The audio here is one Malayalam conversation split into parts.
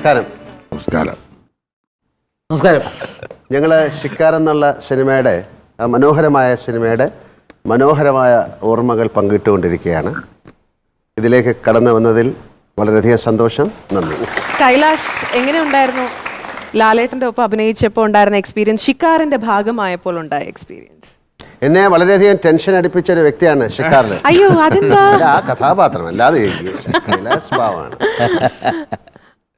നമസ്കാരം. നമസ്കാരം. നമസ്കാരം. ഞങ്ങൾ ഷിക്കാർ എന്നുള്ള സിനിമയുടെ മനോഹരമായ സിനിമയുടെ മനോഹരമായ ഓർമ്മകൾ പങ്കിട്ടുകൊണ്ടിരിക്കുകയാണ്. ഇതിലേക്ക് കടന്നു വന്നതിൽ വളരെയധികം സന്തോഷം. നന്ദി. കൈലാഷ് എങ്ങനെ ഉണ്ടായിരുന്നു ലാലേട്ടന്റെ ഒപ്പം അഭിനയിച്ചപ്പോൾ ഉണ്ടായിരുന്ന എക്സ്പീരിയൻസ് ഷിക്കാറിന്റെ ഭാഗമായപ്പോൾ ഉണ്ടായ എക്സ്പീരിയൻസ് എന്നെ വളരെയധികം ടെൻഷൻ അടിപ്പിച്ച ഒരു വ്യക്തിയാണ് ഷിക്കാറിന് അയ്യോ അതെന്താ? ആ കഥാപാത്രം അല്ലാതെ കൈലാസ് ഭാവമാണ്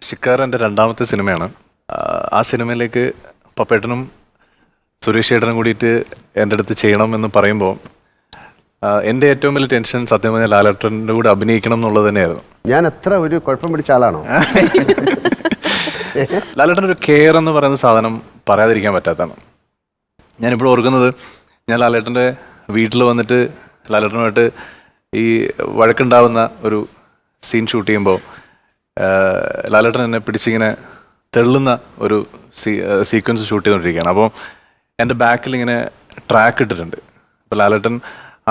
ഷിക്കാർ എന്റെ രണ്ടാമത്തെ സിനിമയാണ്. ആ, സിനിമയിലേക്ക് പപ്പേട്ടനും സുരേഷ് ഏട്ടനും കൂടിയിട്ട് എന്റെ അടുത്ത് ചെയ്യണം എന്ന് പറയുമ്പോൾ എന്റെ ഏറ്റവും വലിയ ടെൻഷൻ സത്യം പറഞ്ഞാൽ ലാലേട്ടന്റെ കൂടെ അഭിനയിക്കണം എന്നുള്ളത് തന്നെയായിരുന്നു. ഞാൻ എത്ര ഒരു കുഴപ്പം പിടിച്ച ആളാണോ? ലാലേട്ടൻ ഒരു കെയർ എന്ന് പറയുന്ന സാധനം പറയാതിരിക്കാൻ പറ്റാത്തതാണ്. ഞാനിപ്പോൾ ഓർക്കുന്നത് ഞാൻ ലാലേട്ടന്റെ വീട്ടിൽ വന്നിട്ട് ലാലേട്ടനുമായിട്ട് ഈ വഴക്കുണ്ടാവുന്ന ഒരു സീൻ ഷൂട്ട് ചെയ്യുമ്പോൾ ലാലേട്ടൻ എന്നെ പിടിച്ചിങ്ങനെ തെള്ളുന്ന ഒരു സീക്വൻസ് ഷൂട്ട് ചെയ്തുകൊണ്ടിരിക്കുകയാണ് അപ്പോൾ എന്റെ ബാക്കിൽ ഇങ്ങനെ ട്രാക്ക് ഇട്ടിട്ടുണ്ട്. അപ്പോൾ ലാലേട്ടൻ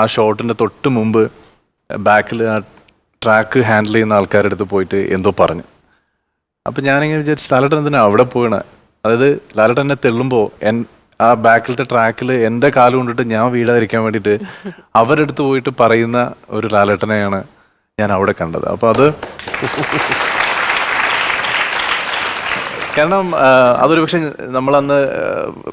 ആ ഷോട്ടിന്റെ തൊട്ട് മുമ്പ് ബാക്കിൽ ആ ട്രാക്ക് ഹാൻഡിൽ ചെയ്യുന്ന ആൾക്കാരുടെ അടുത്ത് പോയിട്ട് എന്തോ പറഞ്ഞു. അപ്പം ഞാനിങ്ങനെ വിചാരിച്ചു ലാലേട്ടൻ എന്തിനാ അവിടെ പോകണ അതായത് ലാലേട്ടൻ എന്നെ തെള്ളുമ്പോൾ എൻ ആ ബാക്കിലത്തെ ട്രാക്കിൽ എന്റെ കാൽ കൊണ്ടിട്ട് ഞാൻ വീടാതിരിക്കാൻ വേണ്ടിയിട്ട് അവരുടെ അടുത്ത് പോയിട്ട് പറയുന്ന ഒരു ലാലേട്ടനെയാണ് ഞാൻ അവിടെ കണ്ടത്. അപ്പോൾ അത് കാരണം അതൊരു പക്ഷെ നമ്മളന്ന്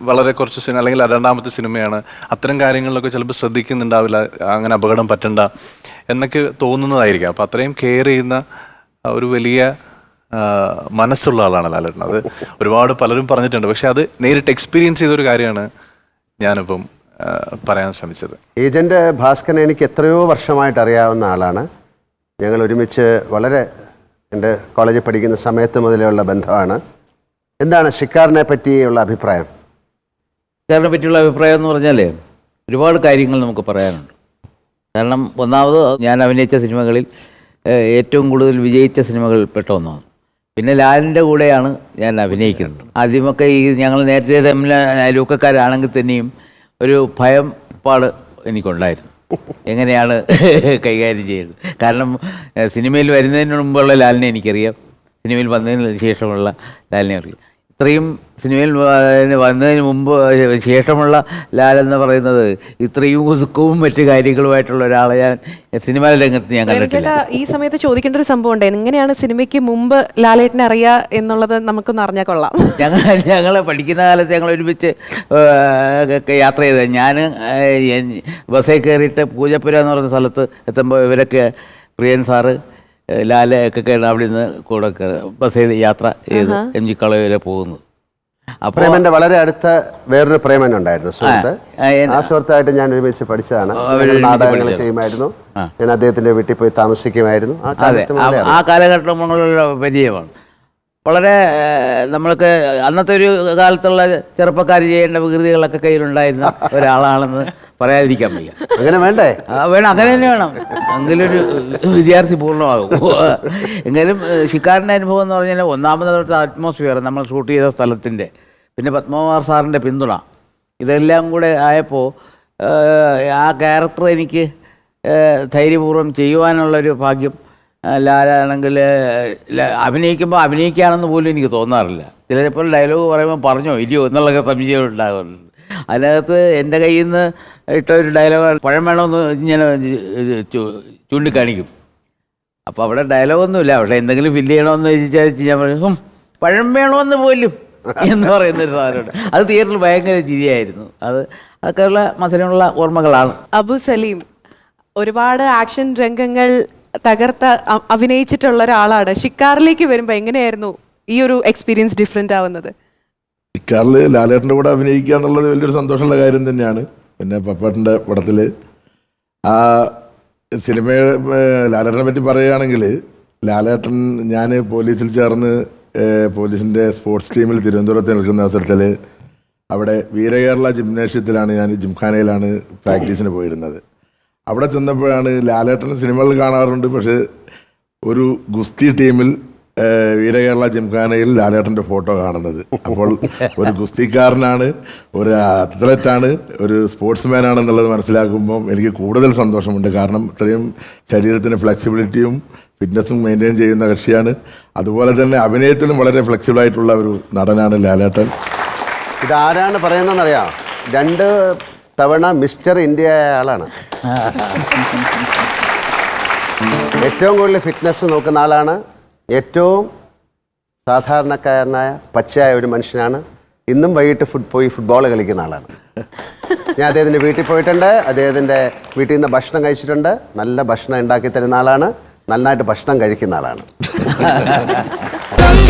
വളരെ കുറച്ച് സിനിമ അല്ലെങ്കിൽ രണ്ടാമത്തെ സിനിമയാണ്. അത്തരം കാര്യങ്ങളിലൊക്കെ ചിലപ്പോൾ ശ്രദ്ധിക്കുന്നുണ്ടാവില്ല അങ്ങനെ അപകടം പറ്റണ്ട എന്നൊക്കെ തോന്നുന്നതായിരിക്കാം. അപ്പം അത്രയും കെയർ ചെയ്യുന്ന ഒരു വലിയ മനസ്സുള്ള ആളാണ് ലാലേട്ടൻ. അത് ഒരുപാട് പലരും പറഞ്ഞിട്ടുണ്ട്. പക്ഷെ അത് നേരിട്ട് എക്സ്പീരിയൻസ് ചെയ്തൊരു കാര്യമാണ് ഞാനിപ്പം പറയാൻ ശ്രമിച്ചത്. ഏജന്റ് ഭാസ്കരനെ എനിക്ക് എത്രയോ വർഷമായിട്ട് അറിയാവുന്ന ആളാണ്. ഞങ്ങൾ ഒരുമിച്ച് വളരെ എന്റെ കോളേജിൽ പഠിക്കുന്ന സമയത്ത് മുതലുള്ള ബന്ധമാണ്. എന്താണ് ഷിക്കാറിനെ പറ്റിയുള്ള അഭിപ്രായം? ഷിക്കാറിനെ പറ്റിയുള്ള അഭിപ്രായം എന്ന് പറഞ്ഞാൽ ഒരുപാട് കാര്യങ്ങൾ നമുക്ക് പറയാനുണ്ട്. കാരണം ഒന്നാമത് ഞാൻ അഭിനയിച്ച സിനിമകളിൽ ഏറ്റവും കൂടുതൽ വിജയിച്ച സിനിമകളിൽ പെട്ട ഒന്നാണ്. പിന്നെ ലാലിന്റെ കൂടെയാണ് ഞാൻ അഭിനയിക്കുന്നത്. ആദ്യമൊക്കെ ഈ ഞങ്ങൾ നേരത്തെ തമ്മിൽ അയൽവക്കക്കാരാണെങ്കിൽ തന്നെയും ഒരു ഭയം പാട് എനിക്കുണ്ടായിരുന്നു. എങ്ങനെയാണ് കൈകാര്യം ചെയ്യുന്നത് കാരണം സിനിമയിൽ വരുന്നതിന് മുമ്പുള്ള ലാലിനെ എനിക്കറിയാം. സിനിമയിൽ വന്നതിന് ശേഷമുള്ള ലാലിനെ അറിയാം. ഇത്രയും സിനിമയിൽ വന്നതിന് മുമ്പ് ശേഷമുള്ള ലാൽ എന്ന് പറയുന്നത് ഇത്രയും ഒതുക്കവും മറ്റു കാര്യങ്ങളുമായിട്ടുള്ള ഒരാളെ ഞാൻ സിനിമാ രംഗത്ത് ഞാൻ കണ്ടിട്ടില്ല. ഈ സമയത്ത് ചോദിക്കേണ്ട ഒരു സംഭവം ഉണ്ട് എങ്ങനെയാണ് സിനിമയ്ക്ക് മുമ്പ് ലാലേട്ടനെ അറിയാ എന്നുള്ളത് നമുക്കൊന്ന് അറിഞ്ഞാൽ കൊള്ളാം. ഞങ്ങൾ ഞങ്ങൾ പഠിക്കുന്ന കാലത്ത് ഞങ്ങൾ ഒരുമിച്ച് യാത്ര ചെയ്തത് ഞാൻ ബസ്സിൽ കയറിയിട്ട് പൂജപ്പുര എന്ന് പറയുന്ന സ്ഥലത്ത് എത്തുമ്പോൾ ഇവരൊക്കെ പ്രിയൻ സാറ് ലാൽ ഒക്കെ കയറി അവിടെ നിന്ന് കൂടെ ബസ്സിൽ യാത്ര ചെയ്ത് എം ജി കോളേജ് വരെ പോകുന്നത് പ്രേമന്റെ വളരെ അടുത്ത വേറൊരു പ്രേമൻ ഉണ്ടായിരുന്നു സുഹൃത്ത്. ആ, സുഹൃത്തായിട്ട് ഞാൻ ഒരുമിച്ച് പഠിച്ചതാണ്. നാടകങ്ങൾ ചെയ്യുമായിരുന്നു. ഞാൻ അദ്ദേഹത്തിന്റെ വീട്ടിൽ പോയി താമസിക്കുമായിരുന്നു. ആ കാലഘട്ടം പരിചയമാണ്. വളരെ നമ്മൾക്ക് അന്നത്തെ ഒരു കാലത്തുള്ള ചെറുപ്പക്കാർ ചെയ്യേണ്ട വികൃതികളൊക്കെ കയ്യിലുണ്ടായിരുന്ന ഒരാളാണെന്ന് പറയാതിരിക്കാൻ വയ്യ. അങ്ങനെ വേണ്ടേ? ആ, വേണം. അങ്ങനെ തന്നെ വേണം. എങ്കിലൊരു വിദ്യാർത്ഥി പൂർണമാകും. എങ്കിലും ഏഹ്, ഷിക്കാറിന്റെ അനുഭവം എന്ന് പറഞ്ഞാൽ ഒന്നാമത്തെ അറ്റ്മോസ്ഫിയർ നമ്മൾ ഷൂട്ട് ചെയ്ത സ്ഥലത്തിന്റെ പിന്നെ പത്മകുമാർ സാറിന്റെ പിന്തുണ. ഇതെല്ലാം കൂടെ ആയപ്പോൾ ആ ക്യാരക്ടർ എനിക്ക് ധൈര്യപൂർവം ചെയ്യുവാനുള്ളൊരു ഭാഗ്യം ലാലാണെങ്കിൽ അഭിനയിക്കുമ്പോൾ അഭിനയിക്കുകയാണെന്ന് പോലും എനിക്ക് തോന്നാറില്ല. ചിലപ്പോൾ ഡയലോഗ് പറയുമ്പോൾ പറഞ്ഞോ ഇല്ലയോ എന്നുള്ളൊക്കെ സംശയം ഉണ്ടാകുന്നുണ്ട് അതിനകത്ത് എന്റെ കയ്യിൽ നിന്ന് ഇട്ട ഒരു ഡയലോഗ് പഴം വേണമെന്ന് ഇങ്ങനെ ചൂണ്ടിക്കാണിക്കും. അപ്പോൾ അവിടെ ഡയലോഗൊന്നുമില്ല അവിടെ എന്തെങ്കിലും ഫില്ല് ചെയ്യണമെന്ന് വിചാരിച്ച് ഞാൻ പറയും "ഹും, പഴം വേണമെന്ന് പോലും. എന്ന് പറയുന്ന ഒരു സാധനമുണ്ട്. അത് തിയേറ്ററിൽ ഭയങ്കര ചിരിയായിരുന്നു. അത് അതൊക്കെയുള്ള മധുരമുള്ള ഓർമ്മകളാണ്. അബു സലീം ഒരുപാട് ആക്ഷൻ രംഗങ്ങൾ തകർത്ത അഭിനയിച്ചിട്ടുള്ള ഒരാളാണ്. ഷിക്കാറിലേക്ക് വരുമ്പോൾ എങ്ങനെയായിരുന്നു ഈ ഒരു എക്സ്പീരിയൻസ് ഡിഫറെന്റ് ആവുന്നത്? ഷിക്കാറിൽ ലാലേട്ടന്റെ കൂടെ അഭിനയിക്കുക എന്നുള്ളത് വലിയൊരു സന്തോഷമുള്ള കാര്യം തന്നെയാണ്. പിന്നെ പപ്പേട്ടന്റെ പടത്തിൽ ആ സിനിമയുടെ ലാലേട്ടനെ പറ്റി പറയുകയാണെങ്കിൽ ലാലേട്ടൻ ഞാൻ പോലീസിൽ ചേർന്ന് പോലീസിന്റെ സ്പോർട്സ് ടീമിൽ തിരുവനന്തപുരത്ത് നിൽക്കുന്ന അവസരത്തിൽ അവിടെ വീരകേരള ജിംനേഷ്യത്തിലാണ് ഞാൻ ജിംഖാനയിലാണ് പ്രാക്ടീസിന് പോയിരുന്നത്. അവിടെ ചെന്നപ്പോഴാണ് ലാലേട്ടൻ സിനിമകൾ കാണാറുണ്ട് പക്ഷേ ഒരു ഗുസ്തി ടീമിൽ വീരകേരള ജിംഖാനയിൽ ലാലേട്ടന്റെ ഫോട്ടോ കാണുന്നത്. അപ്പോൾ ഒരു ഗുസ്തിക്കാരനാണ് ഒരു അത്ലറ്റാണ് ഒരു സ്പോർട്സ്മാൻ ആണെന്നുള്ളത് മനസ്സിലാക്കുമ്പം എനിക്ക് കൂടുതൽ സന്തോഷമുണ്ട്. കാരണം ഇത്രയും ശരീരത്തിന് ഫ്ലെക്സിബിലിറ്റിയും ഫിറ്റ്നസ്സും മെയിന്റെയിൻ ചെയ്യുന്ന കക്ഷിയാണ്. അതുപോലെ തന്നെ അഭിനയത്തിലും വളരെ ഫ്ലെക്സിബിൾ ആയിട്ടുള്ള ഒരു നടനാണ് ലാലേട്ടൻ. ഇതാരാണ് പറയുന്നതെന്നറിയാം? രണ്ട് തവണ മിസ്റ്റർ ഇന്ത്യ ആയ ആളാണ് ഏറ്റവും കൂടുതൽ ഫിറ്റ്നസ് നോക്കുന്ന ആളാണ് ഏറ്റവും സാധാരണക്കാരനായ പച്ചയായ ഒരു മനുഷ്യനാണ്. ഇന്നും വൈകിട്ട് ഫുഡ് പോയി ഫുട്ബോൾ കളിക്കുന്ന ആളാണ്. ഞാൻ അദ്ദേഹത്തിന്റെ വീട്ടിൽ പോയിട്ടുണ്ട്. അദ്ദേഹത്തിന്റെ വീട്ടിൽ നിന്ന് ഭക്ഷണം കഴിച്ചിട്ടുണ്ട്. നല്ല ഭക്ഷണം ഉണ്ടാക്കി തരുന്ന ആളാണ്. നന്നായിട്ട് ഭക്ഷണം കഴിക്കുന്ന ആളാണ്. Dance